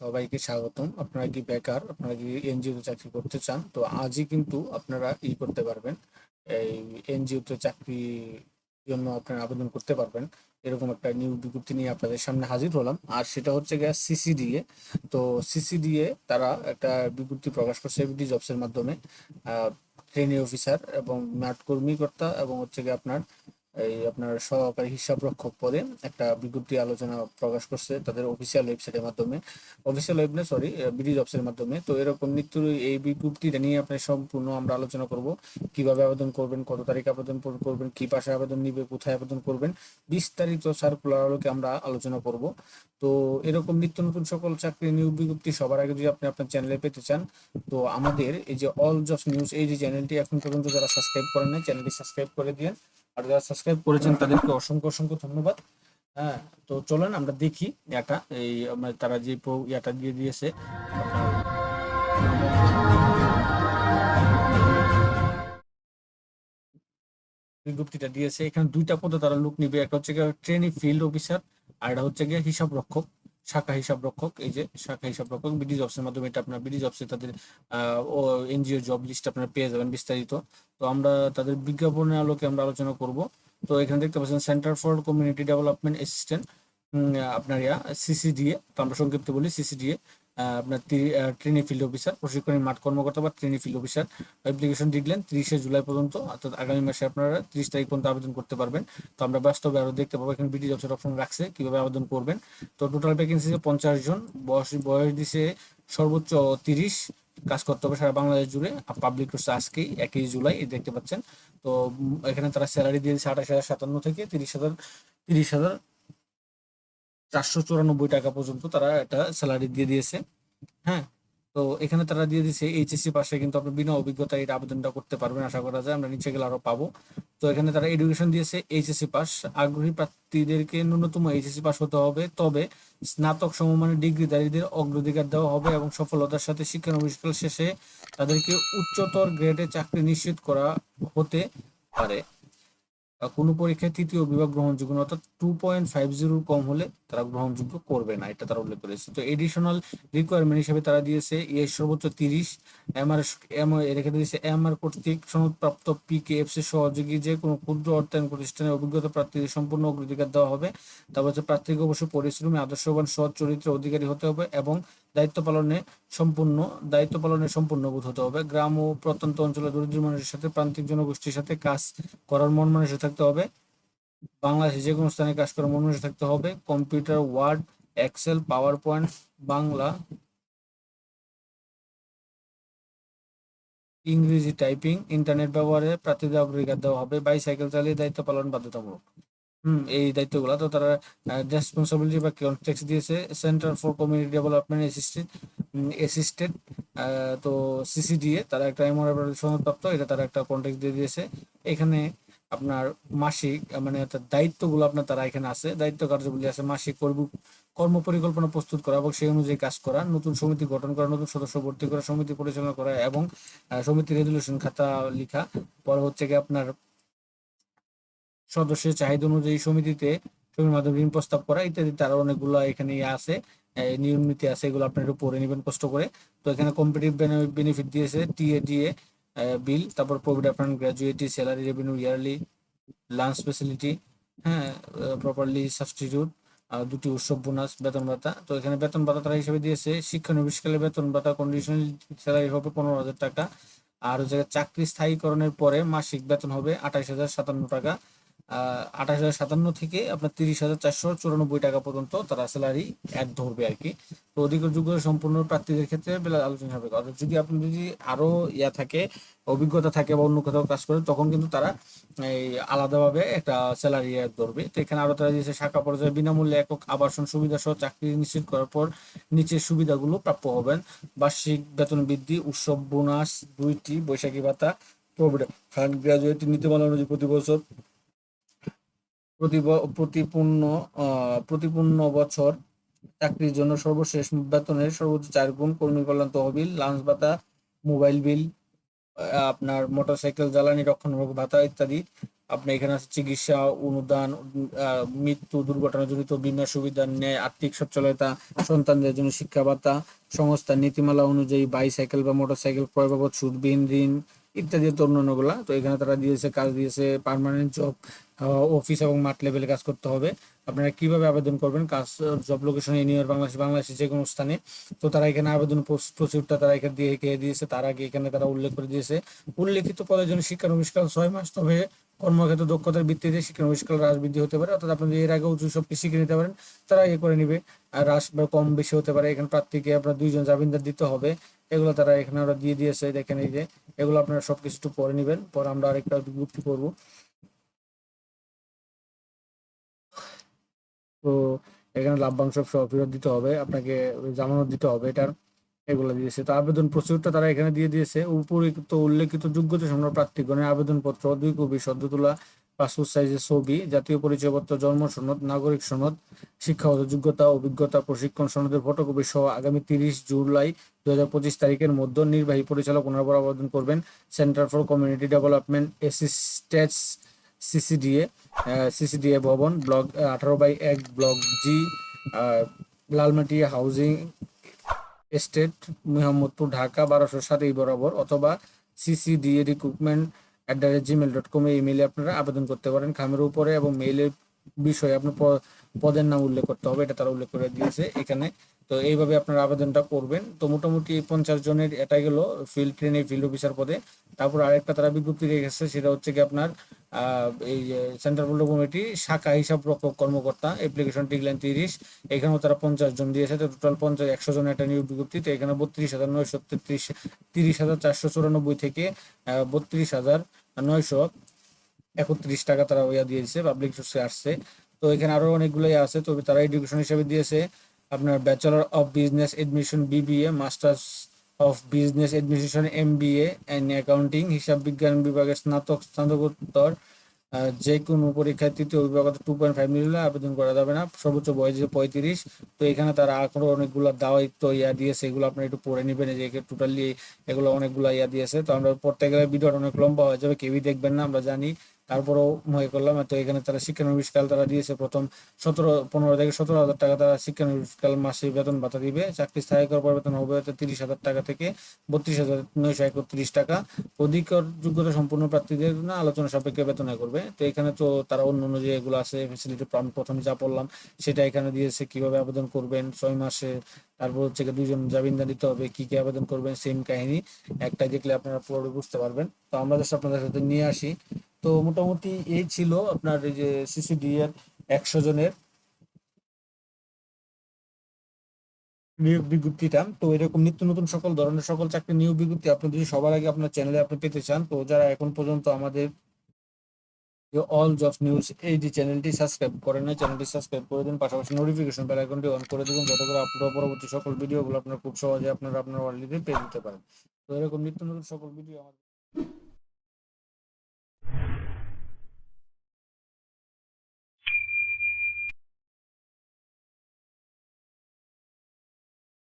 সবাইকে স্বাগতম। আপনারা কি বেকার? আপনারা কি এনজিওতে চাকরি করতে চান? তো আজই কিন্তু আপনারা ই করতে পারবেন। এই এনজিওতে চাকরি জন্য আপনারা আবেদন করতে পারবেন। এরকম একটা নিউ বিজ্ঞপ্তি নিয়ে আপনাদের সামনে হাজির হলাম। আর সেটা হচ্ছে গিয়ে সিসিডিএ। তো সিসিডিএ তারা একটা বিজ্ঞপ্তি প্রকাশ করছে এবিডি জবসের মাধ্যমে। ট্রেনি অফিসার এবং মাঠ কর্মীকর্তা এবং হচ্ছে গিয়ে আপনার এই আপনার সহকারী হিসাব রক্ষক পদে একটা বিজ্ঞপ্তি আলোচনা প্রকাশ করছে তাদের অফিসিয়াল ওয়েবসাইটের মাধ্যমে। অফিসিয়াল ওয়েব না সরি বিডি জবসের মাধ্যমে। তো এরকম নিত্য এই বিজ্ঞপ্তিটা নিয়ে আপনি সম্পূর্ণ আমরা আলোচনা করব। কীভাবে আবেদন করবেন, কত তারিখ আবেদন করবেন, কি পাশে আবেদন নিবে, কোথায় আবেদন করবেন, বিস্তারিত সার্কুলার আলোকে আমরা আলোচনা করব। তো এরকম নিত্য নতুন সকল চাকরি নিয়োগ বিজ্ঞপ্তি সবার আগে যদি আপনি আপনার চ্যানেলে পেতে চান, তো আমাদের এই যে অল জবস নিউজ এই যে চ্যানেলটি এখন পর্যন্ত যারা সাবস্ক্রাইব করেন নাই চ্যানেলটি সাবস্ক্রাইব করে দিন আর যারা সাবস্ক্রাইব করেছেন তাদেরকে অসংখ্য অসংখ্য ধন্যবাদ। হ্যাঁ তো চলেন আমরা দেখি এটা এই আমার তারা যে ইয়াটা দিয়ে দিয়েছে। বিজ্ঞপ্তিটা দিয়েছে, এখানে দুইটা পদে তারা লোক নিবে, একটা হচ্ছে ট্রেনিং ফিল্ড অফিসার আর এটা হচ্ছে গিয়ে হিসাব রক্ষক শাখা হিসাব রক্ষক, এই যে শাখা হিসাব রক্ষক বিডি জবসের মাধ্যমে এটা আপনার বিডি জবসে তাদের এনজিও জব লিস্ট আপনারা পেয়ে যাবেন বিস্তারিত। তো আমরা তাদের বিজ্ঞাপনের আলোকে আমরা আলোচনা করব। তো এখানে দেখতে পাচ্ছেন centre for community development assistant আপনার ইয়া সিসিডিএ তো আমরা সংক্ষিপ্ত বলি সিসিডিএ আপনার ট্রেনি ফিল্ড অফিসার প্রশিক্ষণী মাঠ কর্মকর্তা বা ট্রেনি ফিল্ড অফিসার অ্যাপ্লিকেশন দিলেন তিরিশে জুলাই পর্যন্ত, অর্থাৎ আগামী মাসে আপনারা তিরিশ তারিখ পর্যন্ত আবেদন করতে পারবেন। তো আমরা বাস্তবে আরও দেখতে পাবো, এখানে বিডি জবসের অপশন রাখছে, কীভাবে আবেদন করবেন। তো টোটাল ভ্যাকেন্সি পঞ্চাশ জন, বয়স বয়স দিছে সর্বোচ্চ তিরিশ। কাজ করতে হবে সারা বাংলাদেশ জুড়ে পাবলিক হচ্ছে আজকেই, একই জুলাই দেখতে পাচ্ছেন। তো এখানে তারা স্যালারি দিয়েছে আঠাশ হাজার সাতান্ন থেকে তিরিশ হাজার তিরিশ হাজার চারশো চুরানব্বই টাকা পর্যন্ত তারা একটা স্যালারি দিয়ে দিয়েছে। হ্যাঁ? তো এখানে তারা দিয়ে দিয়েছে, এইচএসসি পাশে কিন্তু আপনি বিনা অভিজ্ঞতায় এটা আবেদনটা করতে পারবেন আশা করা যায়, আমরা নিচে গেলে আরও পাবো। তো এখানে তারা এডুকেশন দিয়েছে, এইচএসসি পাস আগ্রহী প্রার্থীদেরকে ন্যূনতম এইচএসসি পাস হতে হবে, তবে স্নাতক সমমানের ডিগ্রিধারীদের অগ্রাধিকার দেওয়া হবে এবং সফলতার সাথে শিক্ষানবিষ্কার শেষে তাদেরকে উচ্চতর গ্রেডে চাকরি নিশ্চিত করা হতে পারে। কোনো পরীক্ষায় তৃতীয় বিভাগ গ্রহণযোগ্য না, অর্থাৎ টু পয়েন্ট ফাইভ জিরোর কম হলে তারা গ্রহণযোগ্য করবে না এটা তারা উল্লেখ করেছে। তো এডিশনাল রিকোয়ারমেন্ট হিসেবে তারা দিয়েছে এ সর্বোচ্চ তিরিশ এমআর এম রেখে দিয়েছে এমআর কর্তৃক সনদপ্রাপ্ত পিকেএফসি সহযোগী যে কোনো ক্ষুদ্র অর্থায়ন প্রতিষ্ঠানের অভিজ্ঞতা প্রার্থীদের সম্পূর্ণ অগ্রাধিকার দেওয়া হবে তারপর হচ্ছে প্রার্থীকে অবশ্যই পরিশ্রমী আদর্শবান সৎ চরিত্রের অধিকারী হতে হবে এবং দায়িত্ব পালনে সম্পূর্ণ দায়িত্ব পালনে সম্পূর্ণ বোধ হতে হবে। গ্রাম ও প্রত্যন্ত অঞ্চলে দরিদ্র মানুষের সাথে প্রান্তিক জনগোষ্ঠীর সাথে কাজ করার মন মানুষের থাকতে হবে। বাংলাদেশে যে কোনো স্থানে কাজ করার মন থাকতে হবে। Computer, Word, Excel PowerPoint Bangla, ইংরেজি টাইপিং, ইন্টারনেট ব্যবহারে প্রার্থীদের অগ্রাধিকার দেওয়া হবে। বাইসাইকেল চালিয়ে দায়িত্ব পালন বাধ্যতামূলক। হুম, এই দায়িত্বগুলো। তো তারা রেসপন্সিবিলিটি বা কনটেক্স দিয়েছে। Centre for community development assistant assistant তো সিসিডিএ তারা একটা এমআরআই সনদপ্রাপ্ত এটা তারা একটা কনটেক্স দিয়ে দিয়েছে। এখানে আপনার মাসিক মানে দায়িত্বগুলো আপনার তারা এখানে আছে। দায়িত্ব কার্যবলী আছে মাসিক কর্ম কর্ম পরিকল্পনা প্রস্তুত করা এবং সেই অনুযায়ী কাজ করা, নতুন সমিতি গঠন করা, নতুন সদস্য ভর্তি করা, সমিতি পরিচালনা করা এবং সমিতি রেজলিউশন খাতা লেখা। পরে হচ্ছে কি আপনার সদস্যের চাহিদা অনুযায়ী সমিতিতে সমিতির মাধ্যমে ঋণ প্রস্তাব করা ইত্যাদি তার অনেকগুলো এখানে ইয়ে আছে নিয়ম নীতি আছে, এগুলো আপনার পড়ে নেবেন কষ্ট করে। তো এখানে কম্পিটিভ বেনিফিট দিয়েছে টিএডিএ বিল তারপর provident fund gratuity salary revenue yearly lunch facility হ্যাঁ প্রপারলি সাবস্টিটিউট দুটি উৎসব বোনাস বেতন ভাতা। তো এখানে বেতন ভাতা তারা হিসেবে দিয়েছে শিক্ষানবিষ্কালে বেতন ভাতা কন্ডিশনাল স্যালারি হবে পনেরো হাজার টাকা, আর হচ্ছে চাকরি স্থায়ীকরণের পরে মাসিক বেতন হবে আঠাইশ হাজার সাতান্ন টাকা। আঠাশ হাজার সাতান্ন থেকে আপনার তিরিশ হাজার চারশো চুরানব্বই টাকা পর্যন্ত তারা স্যালারি অ্যাড ধরবে আর কি। তো অধিক যোগ্য সম্পূর্ণ প্রার্থীদের ক্ষেত্রে আলোচনা হবে। আর যদি আপনি যদি আরও ইয়া থাকে, অভিজ্ঞতা থাকে বা অন্য কোথাও কাজ করে, তখন কিন্তু তারা এই আলাদাভাবে একটা স্যালারি অ্যাড ধরবে। তো এখানে আরও তারা দিয়েছে, শাখা পর্যায়ে বিনামূল্যে একক আবাসন সুবিধা সহ চাকরি নিশ্চিত করার পর নিচের সুবিধাগুলো প্রাপ্য হবেন। বার্ষিক বেতন বৃদ্ধি, উৎসব, বোনাস, দুইটি বৈশাখী ভাতা, প্রভিডেন্ট। ফান্ড গ্রাজুয়েট নীতিমালা অনুযায়ী প্রতি বছর প্রতিপূর্ণ প্রতিপূর্ণ বছর চাকরির জন্য সর্বশেষ বেতনের সর্বোচ্চ চার গুণ কর্মী কল্যাণ তহবিল, লাঞ্চ ভাতা, মোবাইল বিল আপনার মোটরসাইকেল, জ্বালানি রক্ষণাবেক্ষণ ভাতা ইত্যাদি। আপনার এখানে আছে চিকিৎসা, অনুদান মৃত্যু, দুর্ঘটনাজনিত বীমা সুবিধা, ন্যায়, আর্থিক সচ্ছলতা, সন্তানদের জন্য শিক্ষা ভাতা, সংস্থার নীতিমালা অনুযায়ী বাইসাইকেল বা মোটরসাইকেল ক্রয় বাবদ সুদবিহীন ঋণ ইত্যাদি তো অন্যান্যগুলা। তো এখানে তারা দিয়েছে, কাজ দিয়েছে, পার্মানেন্ট জব অফিস এবং মাঠ লেভেলে কাজ করতে হবে। আপনারা কীভাবে আবেদন করবেন? কাজ জব লোকেশন এনিওয়ার বাংলাদেশ, বাংলাদেশের যে কোনো স্থানে। তো তারা এখানে আবেদন প্রচুরটা তারা এখানে দিয়ে রেখে দিয়েছে। তার আগে এখানে তারা উল্লেখ করে দিয়েছে। উল্লেখিত পদের জন্য শিক্ষানবিষ্কাল ছয় মাস। তবে কর্মক্ষেত্র দক্ষতার ভিত্তিতে শিক্ষানবিষ্কাল হ্রাস বৃদ্ধি হতে পারে। অর্থাৎ আপনি এর আগে উঁচু সব শিখে নিতে পারেন। তারা ইয়ে করে নিবে। আর হ্রাস বা কম বেশি হতে পারে। এখানে প্রার্থীকে আপনার দুইজন জামিনদার দিতে হবে। এগুলো তারা এখানে ওরা দিয়ে দিয়েছে। দেখেন এই যে, এগুলো আপনারা সবকিছু একটু পরে নেবেন। পরে আমরা আরেকটা যুক্তি করব। তো এখানে লাভ্যাংশ ফেরত দিতে হবে, আপনাকে জামানত দিতে হবে এটার, এগুলো দিয়েছে। তো আবেদন প্রচুরটা তারা এখানে দিয়ে দিয়েছে। উপরিক্ত উল্লেখিত যোগ্যতা সম্পন্ন প্রার্থীগণের আবেদনপত্র, দুই কপি সদ্য তোলা পাসপোর্ট সাইজের ছবি, জাতীয় পরিচয়পত্র, জন্ম সনদ, নাগরিক সনদ, শিক্ষাগত যোগ্যতা, অভিজ্ঞতা, প্রশিক্ষণ সনদের ফটোকপি সহ আগামী তিরিশ জুলাই দু হাজার পঁচিশ তারিখের মধ্যে নির্বাহী পরিচালক ওনার আবেদন করবেন। Centre for community development assistants CCDA CCDA ভবন, ব্লক আঠারো বাই এক, block G Lalmati housing estate, Mohammadpur, Dhaka, বারোশো সাত এই বরাবর, অথবা CCDA recruitment at the rate Gmail dot কমে ইমেলে আপনারা আবেদন করতে পারেন। খামের উপরে এবং মেইলের বিষয়ে আপনার পদের নাম উল্লেখ করতে হবে, এটা তারা উল্লেখ করে দিয়েছে এখানে। তো এইভাবে আপনারা আবেদনটা করবেন। তো মোটামুটি পঞ্চাশ জনের এটা গেল ফিল্ড ট্রেনে ফিল্ড অফিসার পদে। তারপর আরেকটা তারা বিজ্ঞপ্তি রেখেছে সেটা হচ্ছে কি আপনার এই সেন্ট্রাল বোর্ড কমিটি শাখা হিসাব রক্ষক কর্মকর্তা অ্যাপ্লিকেশন টিকলেন তিরিশ, এখানেও তারা পঞ্চাশ জন দিয়েছে। তো টোটাল পঞ্চাশ, একশো জন একটা নিয়োগ বিজ্ঞপ্তি। তো এখানে বত্রিশ হাজার নয়শো তেত্রিশ, তিরিশ হাজার চারশো চুরানব্বই থেকে বত্রিশ হাজার নয়শো একত্রিশ টাকা তারা ইয়া দিয়েছে পাবলিক সোর্সে আসছে। তো এখানে আরও অনেকগুলোই আছে, তবে তারা এডুকেশন হিসেবে দিয়েছে আপনার bachelor of business admission BBA masters of business administration MBA and accounting হিসাব বিজ্ঞান বিভাগের স্নাতক স্নাতকোত্তর যে কোনো পরীক্ষায় তৃতীয় বিভাগত টু পয়েন্ট ফাইভ মিলিয়ন আবেদন করা যাবে না, সর্বোচ্চ বয়স যে পঁয়ত্রিশ। তো এখানে তারা আরও অনেকগুলো দায়িত্ব ইয়া দিয়েছে, এগুলো আপনারা একটু পড়ে নেবেন যে টোটালি এগুলো অনেকগুলো ইয়া দিয়েছে। তো আমরা পড়তে গেলে ভিডিওটা অনেক লম্বা হয়ে যাবে, কেউই দেখবেন না, আমরা জানি। তারপরেও মনে করলাম তো এখানে তারা শিক্ষানবিষ্কাল তারা দিয়েছে। প্রথম সতেরো, পনেরো থেকে সতেরো হাজার টাকা তারা শিক্ষানবিষ্কাল মাসে বেতন ভাতা দিবে। চাকরি স্থায়ী পর বেতন হবে হয়তো তিরিশ হাজার টাকা থেকে বত্রিশ হাজার নয়শো একত্রিশ টাকা। অধিকর যোগ্যতা সম্পূর্ণ প্রার্থীদের না আলোচনা সাপেক্ষে বেতন করবে। তো এখানে তো তারা অন্য অন্য যে এগুলো আছে ফেসিলিটি প্রথমে যা বললাম, সেটা এখানে দিয়েছে। কীভাবে আবেদন করবেন? ছয় মাসে তারপর হচ্ছে গিয়ে দুইজন জামিনদার দিতে হবে। কি কি আবেদন করবেন? সেম কাহিনী। একটা দেখলে আপনারা পুরোপুরি বুঝতে পারবেন। তো আমরা আপনাদের সাথে নিয়ে আসি। তো মোটামুটি এই ছিল আপনার এই যে সিসিডি এর একশো জনের নিয়োগ বিজ্ঞপ্তিটা। তো এরকম নিত্য নতুন সকল ধরনের সকল চাকরি নিয়োগ বিজ্ঞপ্তি আপনি যদি সবার আগে আপনার চ্যানেলে আপনি পেতে চান, তো যারা এখন পর্যন্ত আমাদের অল জবস নিউজ এই যে চ্যানেলটি সাবস্ক্রাইব করেন না চ্যানেলটি সাবস্ক্রাইব করে দিন। পাশাপাশি নোটিফিকেশন বেল আইকনটি অন করে দিবেন, যাতে করে আপলোড পরবর্তী সকল ভিডিওগুলো আপনার খুব সহজে আপনারা আপনার ওয়ার্ল্ডে পেয়ে দিতে পারেন। তো এরকম নিত্য নতুন সকল ভিডিও আমাদের